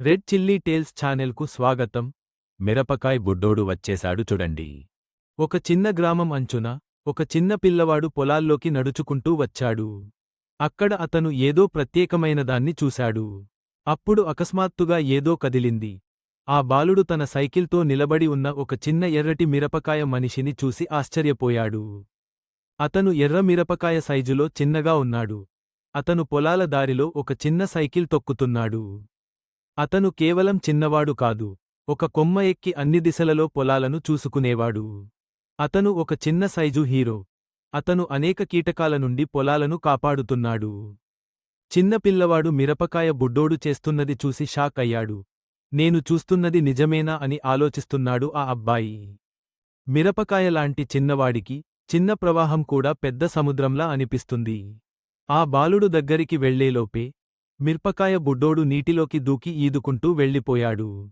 Red chilli tiles ఛానెల్కు స్వాగతం. మిరపకాయ్ బుడ్డోడు వచ్చేశాడు చూడండి. ఒక చిన్న గ్రామం అంచున ఒక చిన్న పిల్లవాడు పొలాల్లోకి నడుచుకుంటూ వచ్చాడు. అక్కడ అతను ఏదో ప్రత్యేకమైనదాన్ని చూశాడు. అప్పుడు అకస్మాత్తుగా ఏదో కదిలింది. ఆ బాలుడు తన సైకిల్తో నిలబడి ఉన్న ఒక చిన్న ఎర్రటి మిరపకాయ మనిషిని చూసి ఆశ్చర్యపోయాడు. అతను ఎర్ర మిరపకాయ సైజులో చిన్నగా ఉన్నాడు. అతను పొలాల దారిలో ఒక చిన్న సైకిల్ తొక్కుతున్నాడు. అతను కేవలం చిన్నవాడు కాదు ఒక కొమ్మ ఎక్కి అన్ని దిశలలో పొలాలను చూసుకునేవాడు. అతను ఒక చిన్న సైజు హీరో. అతను అనేక కీటకాల నుండి పొలాలను కాపాడుతున్నాడు. చిన్న పిల్లవాడు మిరపకాయ బుడ్డోడు చేస్తున్నది చూసి షాక్ అయ్యాడు. నేను చూస్తున్నది నిజమేనా అని ఆలోచిస్తున్నాడు ఆ అబ్బాయి. మిరపకాయ లాంటి చిన్నవాడికి చిన్న ప్రవాహం కూడా పెద్ద సముద్రంలా అనిపిస్తుంది. ఆ బాలుడు దగ్గరికి వెళ్ళేలోపే మిరపకాయ బుడ్డోడు నీటిలోకి దూకి ఈదుకుంటూ వెళ్ళిపోయాడు.